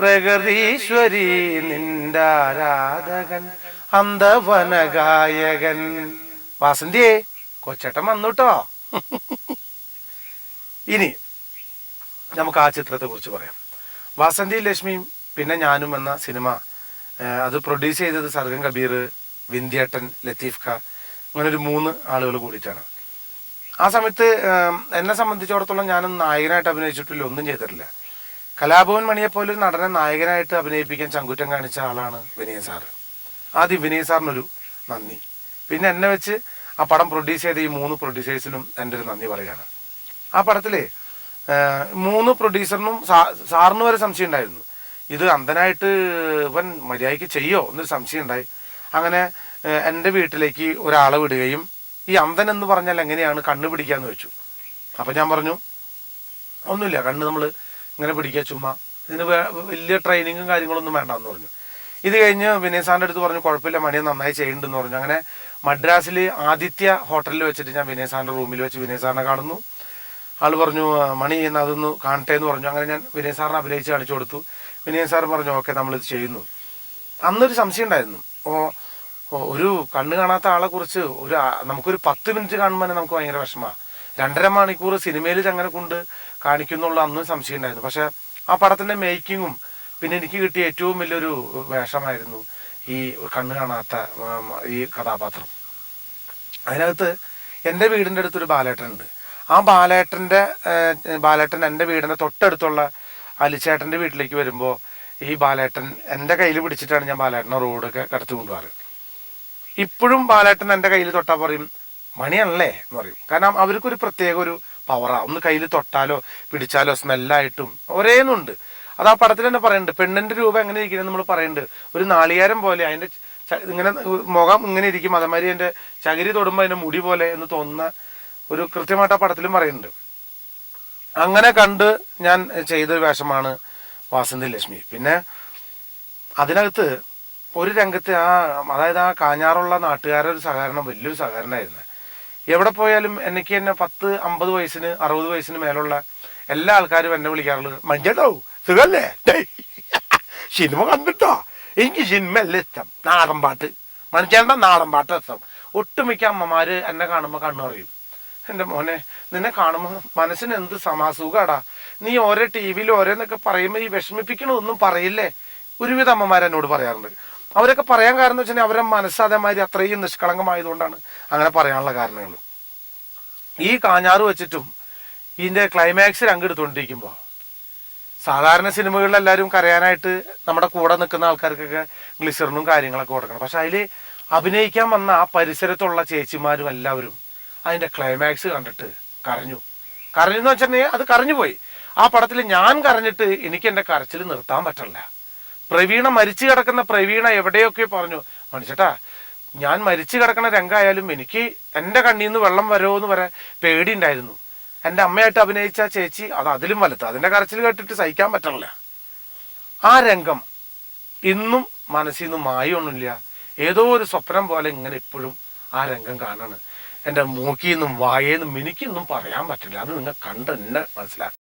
പ്രകൃതീശ്വരി നിന്റെ ആരാധകൻ അന്തവനഗായകൻ വാസന്തിയെ കൊച്ചേട്ടൻ വന്നുട്ടോ. ഇനി നമുക്ക് ആ ചിത്രത്തെ കുറിച്ച് പറയാം. വാസന്തി ലക്ഷ്മിയും പിന്നെ ഞാനും എന്ന സിനിമ അത് പ്രൊഡ്യൂസ് ചെയ്തത് സർഗം കബീർ വിന്ധ്യേട്ടൻ ലത്തീഫ് ഖ അങ്ങനെ ഒരു മൂന്ന് ആളുകൾ കൂടിയിട്ടാണ്. ആ സമയത്ത് എന്നെ സംബന്ധിച്ചിടത്തോളം ഞാനൊന്നും നായകനായിട്ട് അഭിനയിച്ചിട്ടില്ല ഒന്നും ചെയ്തിട്ടില്ല. കലാഭവൻ മണിയെപ്പോലെ ഒരു നടനെ നായകനായിട്ട് അഭിനയിപ്പിക്കാൻ ചങ്കുറ്റം കാണിച്ച ആളാണ് വിനയൻ സാറ് ആദ്യം വിനയൻ സാറിനൊരു നന്ദി. പിന്നെ എന്നെ വെച്ച് ആ പടം പ്രൊഡ്യൂസ് ചെയ്ത ഈ മൂന്ന് പ്രൊഡ്യൂസേഴ്സിനും എന്റെ ഒരു നന്ദി പറയുകയാണ്. ആ പടത്തിലെ മൂന്ന് പ്രൊഡ്യൂസറിനും സാറിന് വരെ സംശയം ഉണ്ടായിരുന്നു. ഇത് അന്ധനായിട്ട് ഇവൻ മര്യാദയ്ക്ക് ചെയ്യോ എന്നൊരു സംശയം ഉണ്ടായി. അങ്ങനെ എന്റെ വീട്ടിലേക്ക് ഒരാളെ വിടുകയും ഈ അന്ധൻ എന്ന് പറഞ്ഞാൽ എങ്ങനെയാണ് കണ്ണ് പിടിക്കാന്ന് വെച്ചു അപ്പം ഞാൻ പറഞ്ഞു ഒന്നുമില്ല കണ്ണ് നമ്മൾ ഇങ്ങനെ പിടിക്കുക ചുമ്മാ. ഇതിന് വലിയ ട്രെയിനിങ്ങും കാര്യങ്ങളൊന്നും വേണ്ട എന്ന് പറഞ്ഞു. ഇത് കഴിഞ്ഞ് വിനയ് സാറിന്റെ അടുത്ത് പറഞ്ഞു കുഴപ്പമില്ല മണി നന്നായി ചെയ്യുന്നുണ്ടെന്ന് പറഞ്ഞു. അങ്ങനെ മദ്രാസിൽ ആദിത്യ ഹോട്ടലിൽ വെച്ചിട്ട് ഞാൻ വിനയ് സാറിന്റെ റൂമിൽ വെച്ച് വിനയ് സാറിനെ കാണുന്നു. ആൾ പറഞ്ഞു "ആ, മണി എന്ന് അതൊന്ന് കാണട്ടെ എന്ന് പറഞ്ഞു. അങ്ങനെ ഞാൻ വിനയ് സാറിനെ അഭിനയിച്ച് കാണിച്ചു കൊടുത്തു. വിനയ് സാർ പറഞ്ഞു ഓക്കെ നമ്മളിത് ചെയ്യുന്നു. അന്നൊരു സംശയം ഉണ്ടായിരുന്നു. ഓ, ഒരു കണ്ണ് കാണാത്ത ആളെ കുറിച്ച് ഒരു നമുക്കൊരു പത്ത് മിനിറ്റ് കാണുമ്പോൾ തന്നെ നമുക്ക് ഭയങ്കര വിഷമമാണ് രണ്ടര മണിക്കൂർ സിനിമയിൽ അങ്ങനെ കൊണ്ട് കാണിക്കുന്നുള്ള അന്നും സംശയം ഉണ്ടായിരുന്നു പക്ഷെ ആ പടത്തിന്റെ മേക്കിങ്ങും പിന്നെ എനിക്ക് കിട്ടിയ ഏറ്റവും വലിയൊരു വേഷമായിരുന്നു ഈ കണ്ണ് കാണാത്ത ഈ കഥാപാത്രം. അതിനകത്ത് എന്റെ വീടിന്റെ അടുത്തൊരു ബാലേട്ടനുണ്ട്. ആ ബാലേട്ടന്റെ ബാലേട്ടൻ എന്റെ വീടിന്റെ തൊട്ടടുത്തുള്ള അലിച്ചേട്ടന്റെ വീട്ടിലേക്ക് വരുമ്പോൾ ഈ ബാലേട്ടൻ എന്റെ കയ്യിൽ പിടിച്ചിട്ടാണ് ഞാൻ ബാലേട്ടനെ റോഡൊക്കെ കടത്തി കൊണ്ടുപോകാറ്. ഇപ്പോഴും ബാലേട്ടൻ എന്റെ കയ്യിൽ തൊട്ടാൽ പറയും മണിയാണല്ലേ എന്ന് പറയും. കാരണം അവർക്കൊരു പ്രത്യേക ഒരു പവറാണ് ഒന്ന് കയ്യിൽ തൊട്ടാലോ പിടിച്ചാലോ സ്മെല്ലായിട്ടും ഒരേന്നുണ്ട്. അത് ആ പടത്തിൽ തന്നെ പറയുന്നുണ്ട് പെണ്ണിന്റെ രൂപം എങ്ങനെ ഇരിക്കുന്നത് നമ്മൾ പറയുന്നുണ്ട് ഒരു നാളികേരം പോലെ അതിന്റെ ഇങ്ങനെ മുഖം ഇങ്ങനെ ഇരിക്കും. അതേമാതിരി എന്റെ ചകിരി തൊടുമ്പോൾ അതിന്റെ മുടി പോലെ എന്ന് തോന്നുന്ന ഒരു കൃത്യമായിട്ട് ആ പടത്തിലും പറയുന്നുണ്ട് അങ്ങനെ കണ്ട് ഞാൻ ചെയ്തൊരു വേഷമാണ് വാസന്തി ലക്ഷ്മി. പിന്നെ അതിനകത്ത് ഒരു രംഗത്ത് ആ അതായത് ആ കാഞ്ഞാറുള്ള നാട്ടുകാരൊരു സഹകരണം വലിയൊരു സഹകരണമായിരുന്നു. എവിടെ പോയാലും എനിക്ക് തന്നെ പത്ത് അമ്പത് വയസ്സിന് അറുപത് വയസ്സിന് മേലുള്ള എല്ലാ ആൾക്കാരും എന്നെ വിളിക്കാറുള്ളത് മഞ്ചേട്ടോ സുഖല്ലേ? സിനിമ കണ്ടിട്ടോ? എനിക്ക് സിനിമ അല്ല ഇഷ്ടം. നാടൻ പാട്ട്. മനുഷ്യന്റെ നാടൻ പാട്ട് ഇഷ്ടം ഒട്ടുമിക്ക അമ്മമാർ എന്നെ കാണുമ്പോൾ കണ്ണു അറിയും എന്റെ മോനെ നിന്നെ കാണുമ്പോൾ മനസ്സിന് എന്ത് സമാസുഖാടാ നീ ഓരോ ടി വിയിൽ ഓരോന്നൊക്കെ പറയുമ്പോൾ ഈ വിഷമിപ്പിക്കണമൊന്നും പറയില്ലേ? ഒരുവിധ അമ്മമാർ എന്നോട് പറയാറുണ്ട്. അവരൊക്കെ പറയാൻ കാരണം എന്ന് വെച്ചാൽ അവരുടെ മനസ്സ് അതേമാതിരി അത്രയും നിഷ്കളങ്കമായതുകൊണ്ടാണ് അങ്ങനെ പറയാനുള്ള കാരണങ്ങൾ. ഈ കാഞ്ഞാറ് വെച്ചിട്ടും ഇതിന്റെ ക്ലൈമാക്സ് രംഗെടുത്തുകൊണ്ടിരിക്കുമ്പോൾ സാധാരണ സിനിമകളിൽ എല്ലാവരും കരയാനായിട്ട് നമ്മുടെ കൂടെ നിൽക്കുന്ന ആൾക്കാർക്കൊക്കെ ഗ്ലിസറിനും കാര്യങ്ങളൊക്കെ കൊടുക്കണം. പക്ഷെ അതിൽ അഭിനയിക്കാൻ വന്ന ആ പരിസരത്തുള്ള ചേച്ചിമാരും എല്ലാവരും അതിന്റെ ക്ലൈമാക്സ് കണ്ടിട്ട് കരഞ്ഞു. കരഞ്ഞു എന്ന് വെച്ചിട്ടുണ്ടെങ്കിൽ അത് കരഞ്ഞുപോയി. ആ പടത്തിൽ ഞാൻ കരഞ്ഞിട്ട് എനിക്ക് എന്റെ കരച്ചിൽ നിർത്താൻ പറ്റില്ല പ്രവീണ മരിച്ചു കിടക്കുന്ന പ്രവീണ എവിടെയൊക്കെ പറഞ്ഞു? മനുഷ്യട്ടാ ഞാൻ മരിച്ചു കിടക്കുന്ന രംഗമായാലും എനിക്ക് എന്റെ കണ്ണിൽ നിന്ന് വെള്ളം വരുമോ എന്ന് വരെ പേടിയുണ്ടായിരുന്നു. എന്റെ അമ്മയായിട്ട് അഭിനയിച്ച ചേച്ചി അത് അതിലും വലുത്. അതിന്റെ കരച്ചിൽ കേട്ടിട്ട് സഹിക്കാൻ പറ്റണില്ല. ആ രംഗം ഇന്നും മനസ്സിൽ നിന്ന് മായൊന്നുമില്ല. ഏതോ ഒരു സ്വപ്നം പോലെ ഇങ്ങനെ ഇപ്പോഴും ആ രംഗം കാണാണ്. എന്റെ മൂക്കിൽ നിന്നും വായേന്നും എനിക്കൊന്നും പറയാൻ പറ്റില്ല. അത് നിങ്ങൾ കണ്ട് മനസ്സിലാക്കി